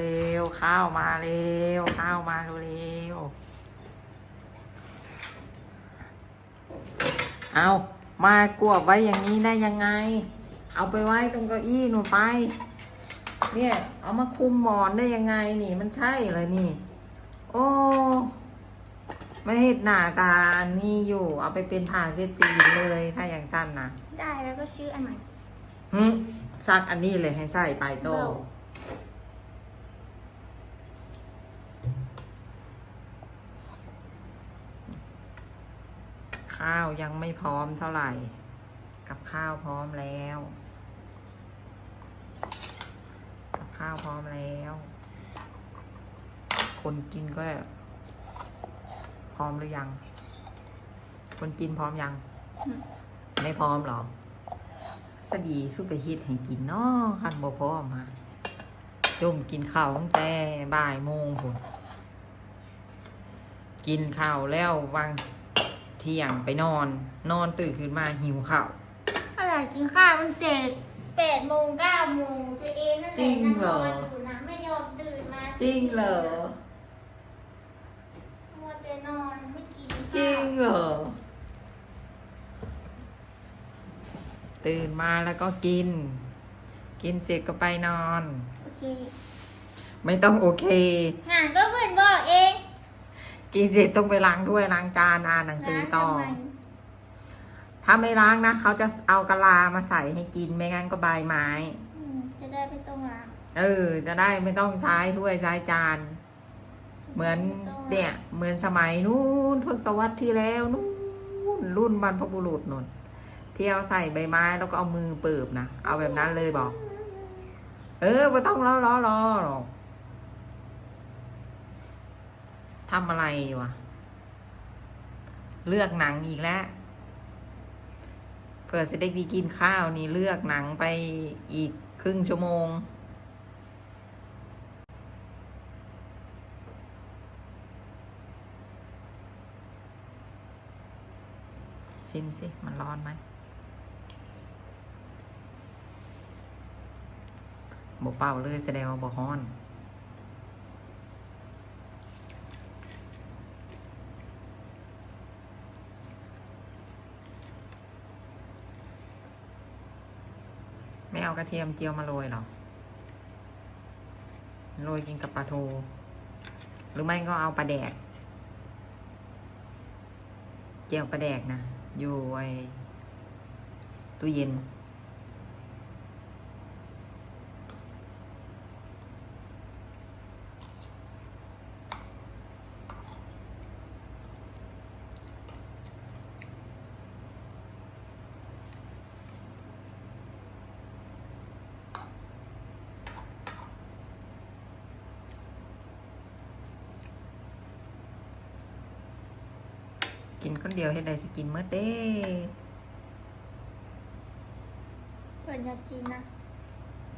เร็วๆข้าวมาเร็วข้าวมาเร็วๆเอามากวบไว้อย่างนี้ได้ยังไง เอาไปไว้ตรงเก้าอี้หนูไป เนี่ย เอามาคุมหมอนได้ยังไงนี่มันใช่เลยนี่ โอ้ไม่เห็นหน้าตานี่อยู่ เอาไปเป็นผ่าเซตตีนเลยถ้าอย่างสั้นนะได้แล้วก็ชื่ออันใหม่หึซักอันนี้เลยให้ใส่ไปโต เบา ข้าวยังไม่พร้อมเท่าไหร่ กับข้าวพร้อมแล้ว กับข้าวพร้อมแล้ว คนกินก็ พร้อมหรือยัง คนกินพร้อมยัง ไม่พร้อมหรอสดีสุปเปอร์ฮิตให้กินเนาะคันบ่พร้อมฮะจุ่มกินข้าวตั้งแต่บ่ายโมงพุ่นกินข้าวแล้ววาง ที่ยงไปนอน นอนตื่นขึ้นมาหิวข้าวอะไรกินข้าวมันเสร็จแปดโมงเก้าโมงตัวเองนั่นแหจริละงนั่งเหรนออนอยู่นะไม่ยอมตื่นมาจริงเหรอมัวแต่นอนไม่กินจริข้าวงเหรอ ตื่นมาแล้วก็กิน กินเสร็จก็ไปนอน โอเค ไม่ต้องโอเค งานก็เพื่อนบอกเอง กินเสร็จต้องไปล้างถ้วยล้างจานอ่านหนังสือต่อนะทำไมถ้าไม่ล้างนะ เขาจะเอากะลามาใส่ให้กินไม่งั้นก็ใบไม้อืมจะได้ไม่ต้องล้าง เออ จะได้ไม่ต้องใช้ถ้วยใช้จาน เหมือนเนี่ย เหมือนสมัยนู้นทศวรรษที่แล้วนู้นรุ่นบรรพบุรุษนุ่นที่เอาใส่ใบไม้แล้วก็เอามือเปิบนะเอาแบบนั้นเลยบอก เออไม่ต้องรอรอรอหรอก ทำอะไรอยู่อะเลือกหนังอีกแล้วเผื่อจะได้ดีกินข้าวนี่เลือกหนังไปอีกครึ่งชั่วโมง ชิมสิ มันร้อนไหมบเป่าเลยแสดงว่าบ่ฮ้อน ไม่เอา กระเทียมเจียวมาโรยหรอโรยกินกับปลาทูหรือไม่ก็เอาปลาแดก เจียวปลาแดกนะ อยู่ไอ้ตู้เย็น คนเดียวให้ได้สกินเมื่อเด้เพื่อนอยากกินนะ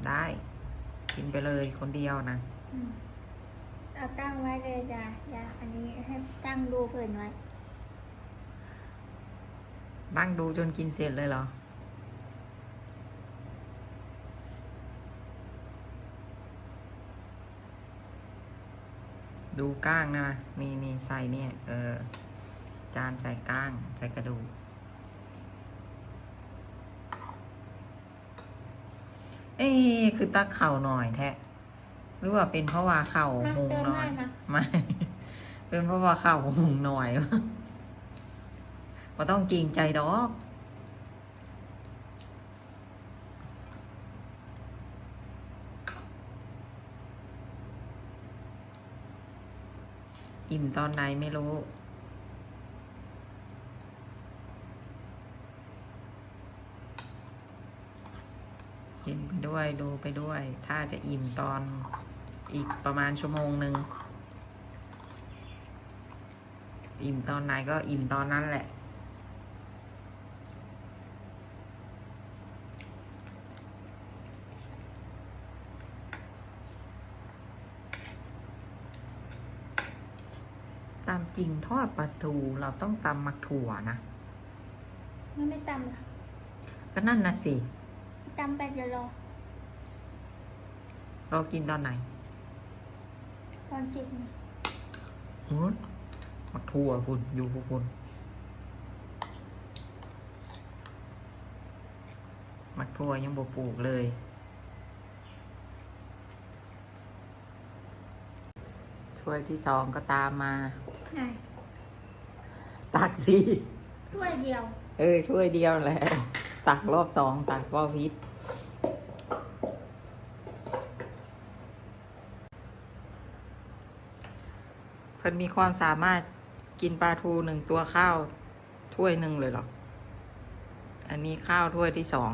ได้ กินไปเลยคนเดียวนะอืมเอาตั้งไว้เลยจ้ะจ้ะอันนี้ให้ตั้งดูเพื่อนไว้นั่งดูจนกินเสร็จเลยเหรอ ดูก้างนะนี่นี่ใส่เนี่ย เออ จานใส่ก้างใส่กระดูก เอ๊ะคือตักเข่าหน่อยแท้หรือว่าเป็นเพราะว่าเข่าหุงหน่อยไม่ เป็นเพราะว่าเข่าหุงหน่อยวะว่าต้องจริงใจดอกอิ่มตอนไหนไม่รู้ กินไปด้วยดูไปด้วย ถ้าจะอิ่มตอนอีกประมาณชั่วโมงหนึ่งอิ่มตอนไหนก็อิ่มตอนนั้นแหละ ตามจริงทอดปลาทูเราต้องตำมักถั่วนะไม่ไม่ตำหรอกก็นั่นนะสิ ตำไปเดี๋ยวรอเรากินตอนไหนตอนสิบนี่หือมักทั่วคุณอยู่พวกคุณมักทั่วยังบ่ปลูกเลยถ้วยที่สองก็ตามมา ไหนตักสิ ถ้วยเดียว เออถ้วยเดียวแหละตักรอบสองตักรอบวิทย์ พิ่นมีความสามารถกินปลาทูหนึ่งตัวข้าวถ้วยหนึ่งเลยเหรออันนี้ข้าวถ้วยที่สอง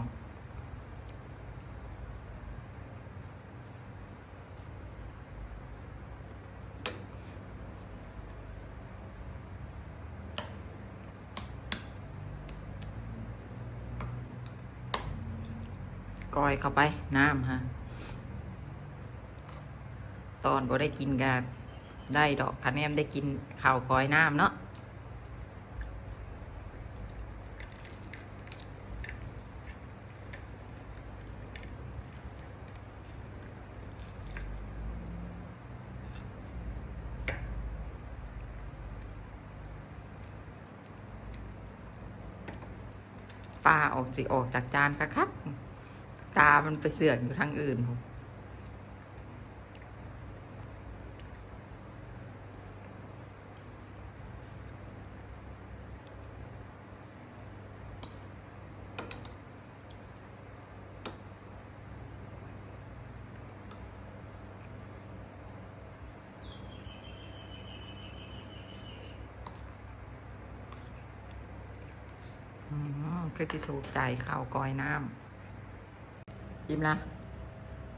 ก้อยเข้าไป น้ำฮะ ตอนบ่ได้กินกัน ได้ดอกคะแนนได้กินข้าวก้อยน้ำเนาะปลาออกสิออกจากจานคักๆตามันไปเสื่อกอยู่ทางอื่นผมอืม คือที่ถูกใจข้าวก้อยน้ำอิ่มนะ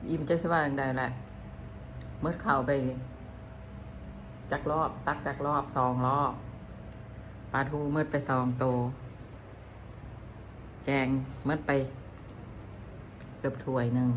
อิ่มจะสบายอย่างใดแหละเมื่อเข่าวไปจากรอบตักจากรอบสองรอบปลาทูเมื่อไปสองโตวแกงเมื่อไปเกือบถ้วยหนึ่ง